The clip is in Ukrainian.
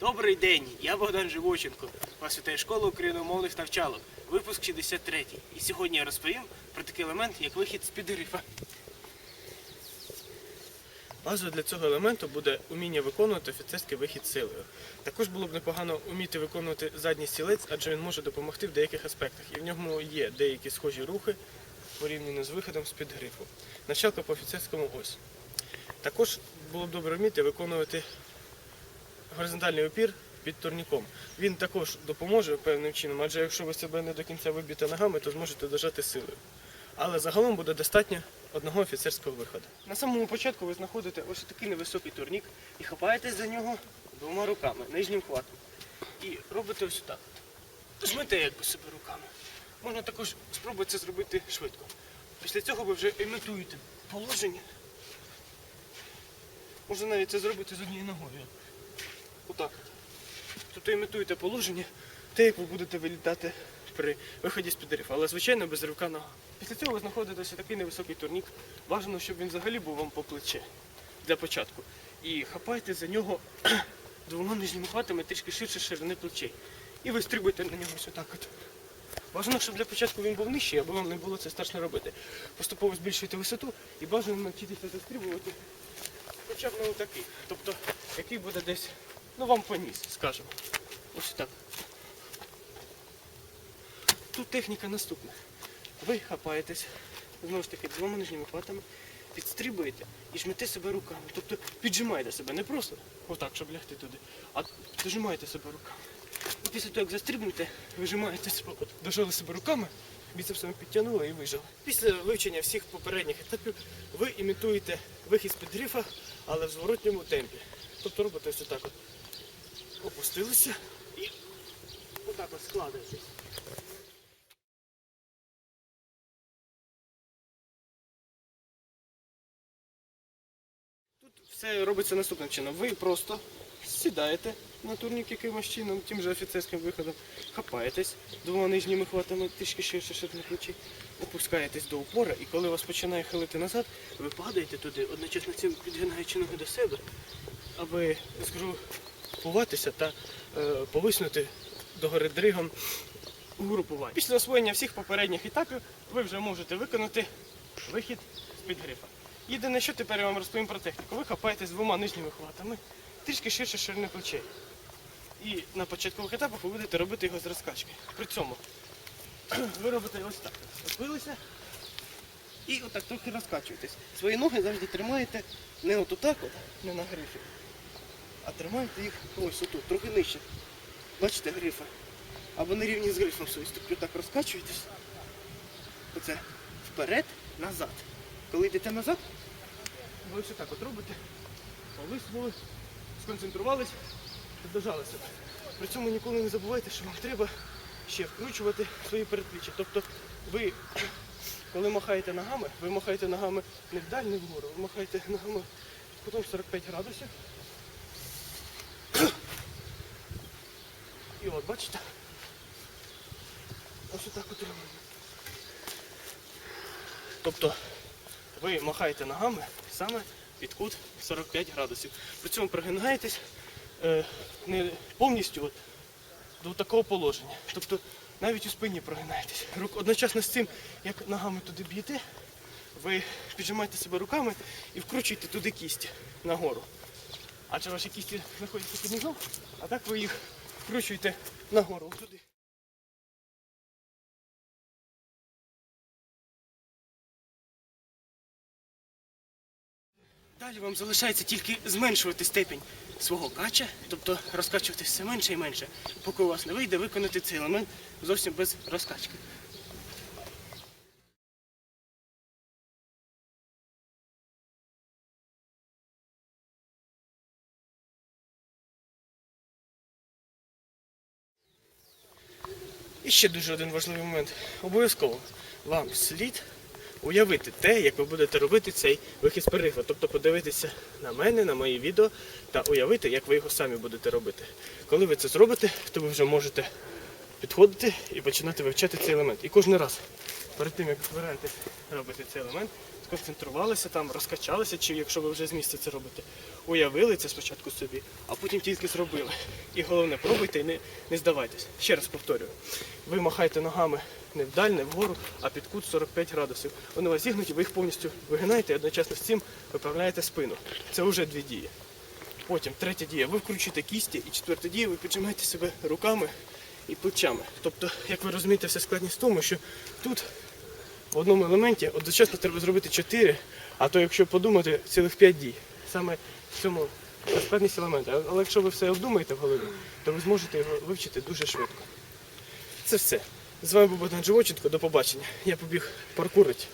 Добрий день, я Богдан Живоченко, вас вітає школа україномовних навчалок, випуск 63. І сьогодні я розповім про такий елемент, як вихід з під грифа. Базою для цього елементу буде уміння виконувати офіцерський вихід силою. Також було б непогано вміти виконувати задній стілець, адже він може допомогти в деяких аспектах, і в ньому є деякі схожі рухи порівняно з виходом з під грифу. Началка по офіцерському ось. Також було б добре вміти виконувати горизонтальний опір під турніком. Він також допоможе певним чином, адже якщо ви себе не до кінця виб'єте ногами, то зможете дожати силою. Але загалом буде достатньо одного офіцерського виходу. На самому початку ви знаходите ось такий невисокий турнік і хапаєтесь за нього двома руками, нижнім хватом. І робите ось так. Жмете якби себе руками. Можна також спробувати це зробити швидко. Після цього ви вже імітуєте положення. Можна навіть це зробити з однією ногою. Отак. Тобто імітуєте положення, те, як ви будете вилітати при виході з під грифа, але звичайно без ривка нога. Після цього ви знаходите такий невисокий турнік. Бажано, щоб він взагалі був вам по плече для початку. І хапайте за нього двома нижніми хватами трішки ширше ширини плечей. І ви стрибуєте на нього ось отак от. Бажано, щоб для початку він був нижчий, аби вам не було це страшно робити. Поступово збільшуєте висоту і бажано навчитися застрибувати хоча б на отакий. Тобто, який буде десь, ну вам поніс, скажімо. Ось так. Тут техніка наступна. Ви хапаєтесь, знову ж таки, двома нижніми хватами, підстрибуєте і жмете себе руками. Тобто піджимаєте себе не просто отак, щоб лягти туди, а дожимаєте себе руками. І після того, як застрибнете, вижимаєте себе, от, дожали себе руками, біцепсами підтягнули і вижали. Після вивчення всіх попередніх етапів ви імітуєте вихід з-під грифа, але в зворотньому темпі. Тобто робите ось отак от. Опустилися і отак от складаєтесь. Тут все робиться наступним чином. Ви просто сідаєте на турнік якимось чином, тим же офіцерським виходом, хапаєтесь двома нижніми хватами, трішки ширше ширини плечі, опускаєтесь до упора, і коли вас починає хилити назад, ви падаєте туди, одночасно цим підгинаючи ноги до себе, аби згрупуватися та е, повиснути догори дригом у. Після освоєння всіх попередніх етапів ви вже можете виконати вихід з-під грифа. Єдине, що тепер я вам розповім про техніку. Ви хапаєтесь двома нижніми хватами, трішки ширше ширини плечей. І на початкових етапах ви будете робити його з розкачки. При цьому ви робите ось так. Розбилися і отак трохи розкачуєтесь. Свої ноги завжди тримаєте не от отак, от, не на грифі, а тримаєте їх ось отут, трохи нижче. Бачите грифа? Або на рівні з грифом свої ступки так розкачуєтесь. Оце вперед, назад. Коли йдете назад, ви ось так от робите, повиснули, сконцентрувались, себе. При цьому ніколи не забувайте, що вам треба ще вкручувати свої передпліччя. Тобто ви, коли махаєте ногами, ви махаєте ногами не вдаль, не вгору, ви махаєте ногами потім 45 градусів. І от, бачите? Ось отак от робимо. Тобто ви махаєте ногами саме під кут 45 градусів. При цьому прогинаєтесь е, не повністю от, до такого положення. Тобто навіть у спині прогинаєтесь. Одночасно з цим, як ногами туди б'єте, ви піджимаєте себе руками і вкручуєте туди кісті нагору. Адже ваші кісті знаходяться під низом, а так ви їх вкручуєте нагору туди. Далі вам залишається тільки зменшувати степінь свого кача, тобто розкачувати все менше і менше, поки у вас не вийде виконати цей елемент зовсім без розкачки. І ще дуже один важливий момент. Обов'язково вам слід уявити те, як ви будете робити цей вихід з перерифу. Тобто подивитися на мене, на мої відео та уявити, як ви його самі будете робити. Коли ви це зробите, то ви вже можете підходити і починати вивчати цей елемент. І кожен раз перед тим, як збираєтесь робити цей елемент, сконцентрувалися там, розкачалися, чи якщо ви вже з місця це робите, уявили це спочатку собі, а потім тільки зробили. І головне, пробуйте і не, не здавайтесь. Ще раз повторюю. Ви махаєте ногами не вдаль, не вгору, а під кут 45 градусів. Вони вас зігнуті, ви їх повністю вигинаєте і одночасно з цим виправляєте спину. Це вже дві дії. Потім третя дія, ви вкручуєте кісті, і четверта дія, ви піджимаєте себе руками і плечами. Тобто, як ви розумієте, вся складність в тому, що тут в одному елементі одночасно треба зробити 4, а то якщо подумати, цілих 5 дій. Саме в цьому складність елемента. Але якщо ви все обдумаєте в голові, то ви зможете його вивчити дуже швидко. Це все. З вами був Богдан Живоченко, до побачення. Я побіг паркурить.